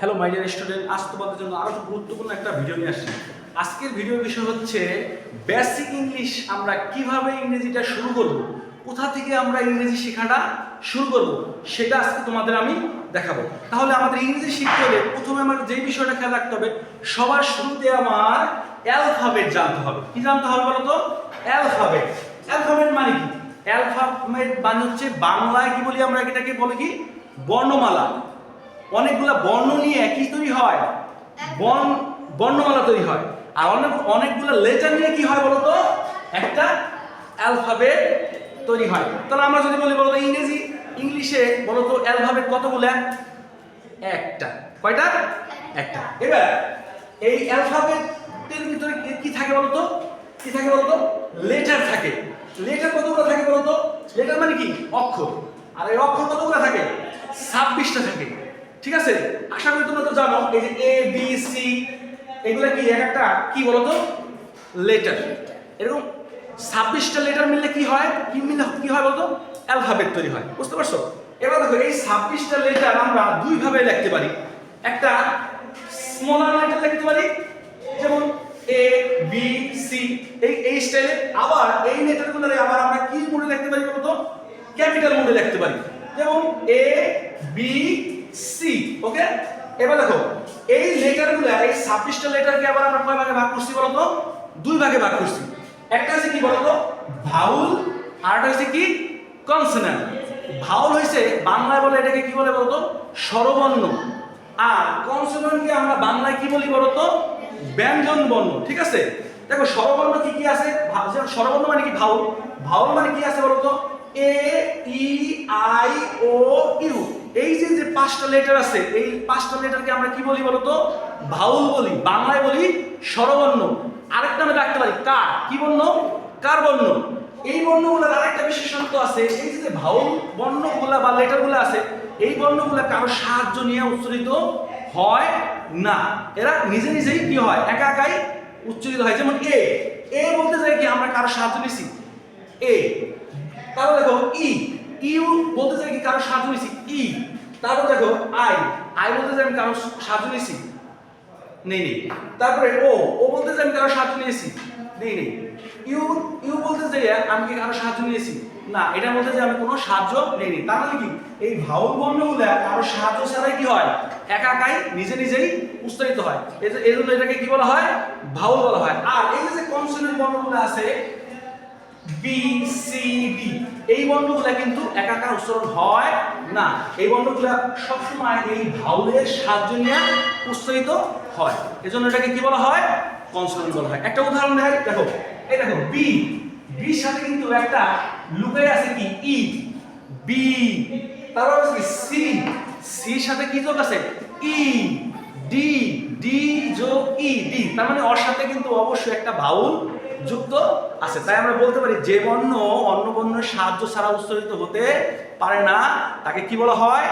Hello my dear student আজ তোমাদের জন্য আরও গুরুত্বপূর্ণ একটা ভিডিও নিয়ে আসছি। আজকের ভিডিওর বিষয় হচ্ছে বেসিক ইংলিশ আমরা কীভাবে ইংরেজিটা শুরু করব? কোথা থেকে আমরা ইংরেজি শেখাটা শুরু করব? সেটা আজকে তোমাদের আমি দেখাবো। তাহলে আমাদের ইংরেজি শিখতে হলে প্রথমে আমার যেই বিষয়টা খেয়াল রাখতে হবে, সবার শুরুতে আমার অ্যালফাবেট জানতে হবে। কি জানতে হবে বলতো? অ্যালফাবেট অ্যালফাবেট মানে কি? অ্যালফাবেট মানে হচ্ছে বাংলায় কি বলি আমরা এটাকে? বলি কি? বর্ণমালা। অনেকগুলা বর্ণ নিয়ে একই তৈরি হয়। বর্ণ বর্ণমালা তৈরি হয়। আর অনেক অনেকগুলো লেটার নিয়ে কি হয় বলতো? একটা অ্যালফাবেট তৈরি হয়। তাহলে আমরা যদি বলি বলতো ইংরেজি, ইংলিশে বলতো অ্যালফাবেট কতগুলা? একটা। কয়টা? একটা। এবার এই অ্যালফাবেটের ভিতরে কি থাকে বলতো? কি থাকে বলতো? লেটার থাকে। লেটার কতগুলো থাকে বলতো? লেটার মানে কি? অক্ষর। আর এই অক্ষর কতগুলো থাকে? ছাব্বিশটা থাকে। ঠিক আছে? আশা করি তোমরা তো জানো, এই যে এ বি সি এগুলো কি, এক একটা কি বলতো? লেটার এরকম ছাব্বিশটা লেটার মিললে কি হয়? কি মিললে কি হয় বলতো? অ্যালফাবেট তৈরি হয়। বুঝতে পারছ? এবার দেখো, এই ছাব্বিশটা লেটার আমরা দুই ভাবে লিখতে পারি। একটা স্মলার লেটার লিখতে পারি, যেমন এ বি সি এই এই স্টাইলে আবার এই লেটারগুলো আবার আমরা কি মোডে লিখতে পারি বলতো? ক্যাপিটাল মোডে লিখতে পারি। যেমন এ বি সি ওকে এবার দেখো, এই লেটারগুলো এই ছাব্বিশটা লেটারকে আবার আমরা কয় ভাগে ভাগ করছি বলতো? দুই ভাগে ভাগ করছি। একটা আছে কি বলতো? ভাউল আর একটা হচ্ছে কি? কনসোনেন্ট ভাউল হয়েছে বাংলায় বলে এটাকে কি বলে বলতো? স্বরবর্ণ। আর কনসোনেন্টকে আমরা বাংলায় কি বলি বলতো? ব্যঞ্জন বর্ণ, ঠিক আছে? দেখো, স্বরবর্ণ কি কি আছে? স্বরবর্ণ মানে কি? ভাউল ভাউল মানে কি আছে বলতো? এ ই আই ও ইউ এই যে যে পাঁচটা লেটার আছে, এই পাঁচটা লেটারকে আমরা কি বলি বলতো? ভাউল বলি, বাংলায় বলি স্বরবর্ণ। আরেকটা আমরা রাখতে পারি, কার? কি বর্ণ? কার বর্ণ? এই বর্ণগুলোর আরেকটা বিশেষত্ব আছে, এই যে ভাউল বর্ণগুলা বা লেটারগুলো আছে, এই বর্ণগুলো কারও সাহায্য নিয়ে উচ্চারিত হয় না। এরা নিজে নিজেই কি হয়? একা একাই উচ্চারিত হয়। যেমন এ এ বলতে যাই কি, আমরা কারও সাহায্য নিছি। এ তারপর দেখো ই ইউ বলতে চাই কি কারও সাহায্য নিছি? ই। তারপর দেখো আই আই বলতে চাই আমি কারও সাহায্য নিছি? নেই নেই। তারপরে ও ও বলতে চাই আমি কারও সাহায্য নিয়েছি? নেই নেই। ইউ ইউ বলতে চাই আমি কি কারও সাহায্য নিয়েছি? না, এটা বলতে যে আমি কোনো সাহায্য নেই নি তার মানে কি? এই ভাউল বর্ণগুলো কারও সাহায্য ছাড়াই কি হয়? একা একাই নিজে নিজেই উচ্চারিত হয়। এই জন্য এটাকে কি বলা হয়? ভাউল বলা হয়। আর এই যে কনসোনেন্ট বর্ণগুলো আছে বি সি ডি এই বর্ণগুলো কিন্তু একাকার উচ্চারণ হয় না। এই বর্ণগুলো সবসময় এই ভাউলের সাহায্য নিয়ে উচ্চারিত হয়। এজন্য এটাকে কি বলা হয়? কনসোনেন্ট বলা হয়। একটা উদাহরণ দেখাই। দেখো, এই দেখো বি বির সাথে কিন্তু একটা লুকাই আছে কি? ই বি তারপর আছে সি সির সাথে কি যোগ আছে? E D D E D তার মানে ওর সাথে কিন্তু অবশ্যই একটা ভাউল যুক্ত আছে। তাই আমরা বলতে পারি যে বর্ণ অন্য বর্ণের সাহায্য ছাড়া উচ্চারিত হতে পারে না তাকে কি বলা হয়?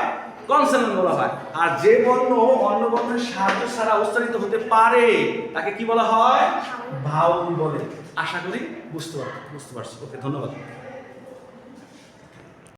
কনসোনেন্ট বলা হয়। আর যে বর্ণ অন্য বর্ণের সাহায্য ছাড়া উচ্চারিত হতে পারে তাকে কি বলা হয়? ভাউল বলে। আশা করি বুঝতে পারছ বুঝতে পারছি। ওকে ধন্যবাদ।